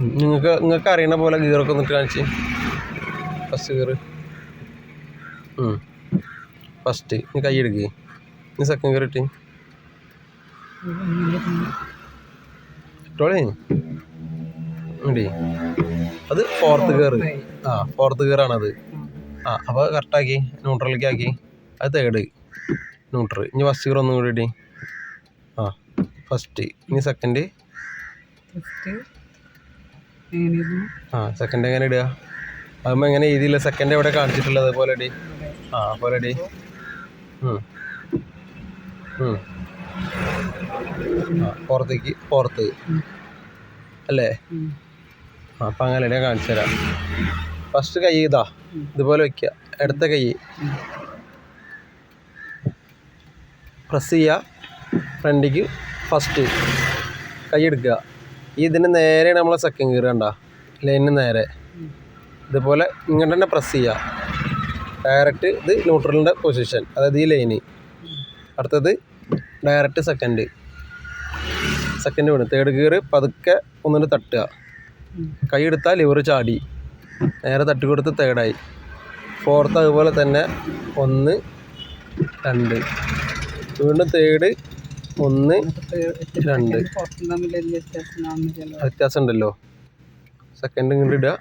നിങ്ങൾക്ക് നിങ്ങൾക്ക് അറിയണ പോലെ ഗിയറൊക്കെ ഒന്നിട്ട് കാണിച്ച്. ഫസ്റ്റ് ഗിയർ ഫസ്റ്റ് നീ കൈ എടുക്ക്. നീ സെക്കൻഡ് ഗിയർ ഇട്ട്. ഇട്ടോളേ. ഇടി അത് ഫോർത്ത് ഗിയർ ആ ഫോർത്ത് ഗിയർ ആണത്. ആ അപ്പോൾ കറക്റ്റാക്കി ന്യൂട്രലിലേക്ക് ആക്കി. അത് തേർഡ് ന്യൂട്രൽ ഇനി ഫസ്റ്റ് ഗിയർ ഒന്നും കൂടി ഇടി. ആ ഫസ്റ്റ് ഇനി സെക്കൻഡ് ഫസ്റ്റ് ആ സെക്കൻഡ് എങ്ങനെ ഇടുക? അതുമ്പോൾ എങ്ങനെ എഴുതിയില്ല? സെക്കൻഡ് എവിടെ കാണിച്ചിട്ടുള്ളത്? പോലെ ഡി ആ പോലെ ഡി പുറത്തേക്ക് പുറത്ത്. അല്ലേ? അപ്പം അങ്ങനെ ഞാൻ കാണിച്ചു തരാം. ഫസ്റ്റ് കൈ ഇതാ. ഇതുപോലെ വെക്കുക. എടുത്ത കൈ. പ്രസ് ചെയ്യുക. ഫ്രണ്ടിക്ക് ഫസ്റ്റ് കൈ എടുക്കുക. ഇതിന് നേരെയാണ് നമ്മളെ സെക്കൻഡ് ഗിയർ കണ്ട? ലൈനിന് നേരെ. ഇതുപോലെ ഇങ്ങോട്ട് തന്നെ പ്രസ് ചെയ്യുക ഡയറക്റ്റ് ഇത് ന്യൂട്രലിന്റെ പൊസിഷൻ അതായത് ഈ ലൈന് അടുത്തത് ഡയറക്റ്റ് സെക്കൻഡ് സെക്കൻഡ് വീണ്. തേർഡ് ഗിയർ പതുക്കെ ഒന്നിട്ട് തട്ടുക. കൈ എടുത്താൽ ലിവർ ചാടി. നേരെ തട്ടി കൊടുത്ത് തേർഡായി ഫോർത്ത് അതുപോലെ തന്നെ ഒന്ന് രണ്ട്. വീണ്ടും തേർഡ് ഒന്ന് രണ്ട്. വ്യത്യാസം ഉണ്ടല്ലോ സെക്കൻഡ് ഇങ്ങോട്ട് ഇടുക.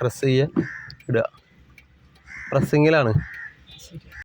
പ്രസ് ചെയ്യുക ഇടുക. പ്രസ്സിങ്ങിലാണ്